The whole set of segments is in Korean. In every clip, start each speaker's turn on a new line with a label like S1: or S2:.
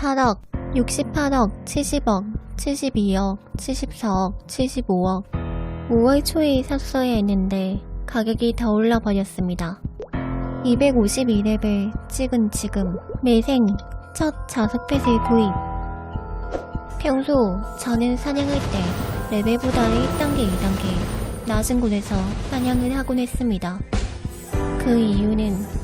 S1: 68억, 68억, 70억, 72억, 74억, 75억. 5월 초에 샀어야 했는데 가격이 더 올라버렸습니다. 251렙을 찍은 지금 매생 첫 자석펫을 구입. 평소 저는 사냥할 때 레벨보다 1단계, 2단계 낮은 곳에서 사냥을 하곤 했습니다. 그 이유는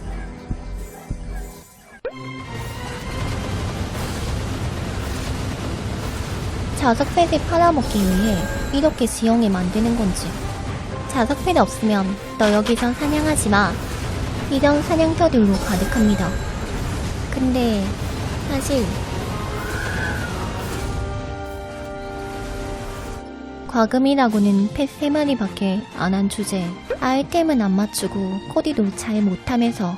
S1: 자석패를 팔아먹기 위해 이렇게 지형을 만드는 건지. 자석패 없으면 너 여기서 사냥하지 마. 이런 사냥터들로 가득합니다. 근데 사실 과금이라고는 펫 3마리밖에 안 한 주제 아이템은 안 맞추고 코디도 잘 못하면서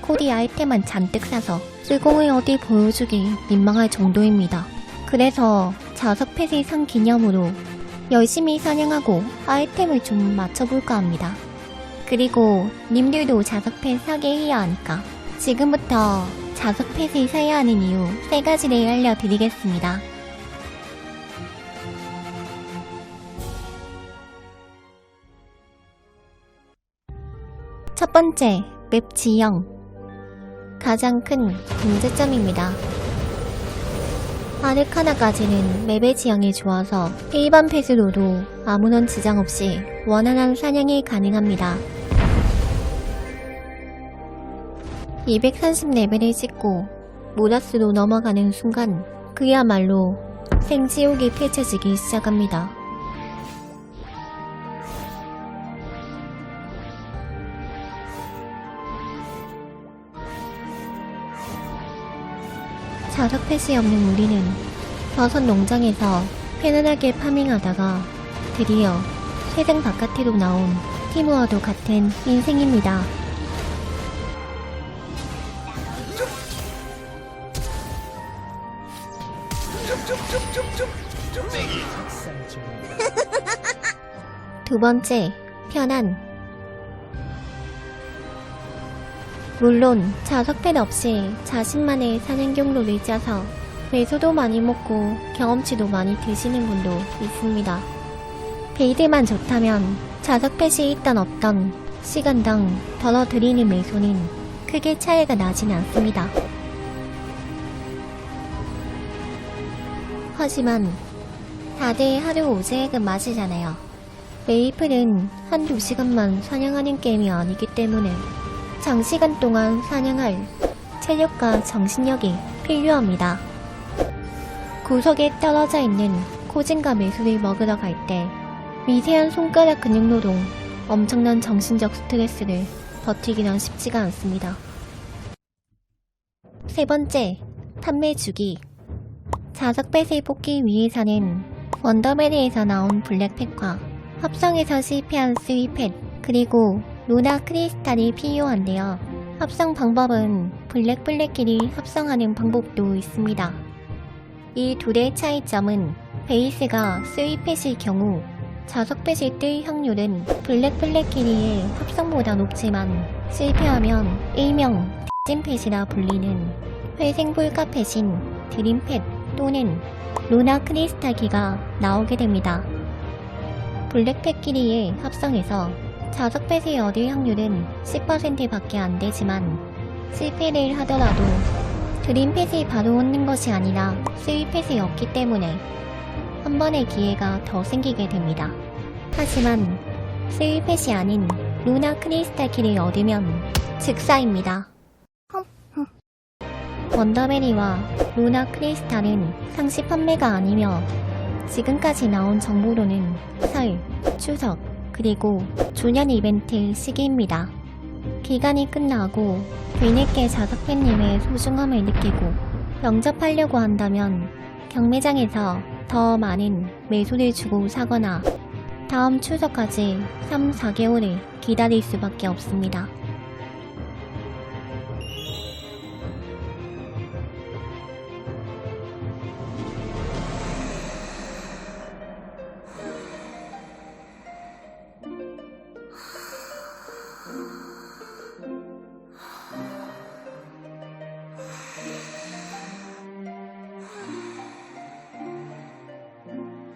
S1: 코디 아이템만 잔뜩 사서 쓸공을 어디 보여주기 민망할 정도입니다. 그래서 자석 펫을 산 기념으로 열심히 사냥하고 아이템을 좀 맞춰볼까 합니다. 그리고 님들도 자석 펫 사게 해야 하니까 지금부터 자석 펫을 사야 하는 이유 세 가지를 알려드리겠습니다. 첫 번째, 맵 지형. 가장 큰 문제점입니다. 아르카나까지는 맵의 지형이 좋아서 일반 펫으로도 아무런 지장 없이 원활한 사냥이 가능합니다. 230레벨을 찍고 모라스로 넘어가는 순간 그야말로 생지옥이 펼쳐지기 시작합니다. 자석 펫이 없는 우리는 버섯 농장에서 편안하게 파밍하다가 드디어 세상 바깥으로 나온 티모어도 같은 인생입니다. 두 번째, 편안. 물론 자석팬 없이 자신만의 사냥 경로를 짜서 매소도 많이 먹고 경험치도 많이 드시는 분도 있습니다. 베이드만 좋다면 자석펫이 있던 없던 시간당 벌어들이는 매소는 크게 차이가 나진 않습니다. 하지만 다들 하루 오제액은 맞으잖아요. 메이플은 한두 시간만 사냥하는 게임이 아니기 때문에 장시간 동안 사냥할 체력과 정신력이 필요합니다. 구석에 떨어져 있는 코진과 매수를 먹으러 갈 때 미세한 손가락 근육 노동, 엄청난 정신적 스트레스를 버티기는 쉽지가 않습니다. 세 번째, 판매 주기. 자석뱃을 뽑기 위해서는 원더베리에서 나온 블랙펫과 합성에서 실패한 스위펫, 그리고 루나 크리스탈이 필요한데요. 합성 방법은 블랙 블랙끼리 합성하는 방법도 있습니다. 이 둘의 차이점은 베이스가 스위펫일 경우 자석펫이 뜰 확률은 블랙 블랙끼리의 합성보다 높지만 실패하면 일명 찐펫이라 불리는 회생 불가펫인 드림펫 또는 루나 크리스탈기가 나오게 됩니다. 블랙펫끼리의 합성에서 자석펫을 얻을 확률은 10%밖에 안 되지만 실패를 하더라도 드림펫이 바로 얻는 것이 아니라 스윗 펫이 없기 때문에 한 번의 기회가 더 생기게 됩니다. 하지만 스윗 펫이 아닌 루나 크리스탈 키를 얻으면 즉사입니다. 원더베리와 루나 크리스탈은 상시 판매가 아니며 지금까지 나온 정보로는 설, 추석, 그리고 조년 이벤트 시기입니다. 기간이 끝나고 뒤늦게 자석팬님의 소중함을 느끼고 영접하려고 한다면 경매장에서 더 많은 매수를 주고 사거나 다음 추석까지 3, 4개월을 기다릴 수밖에 없습니다.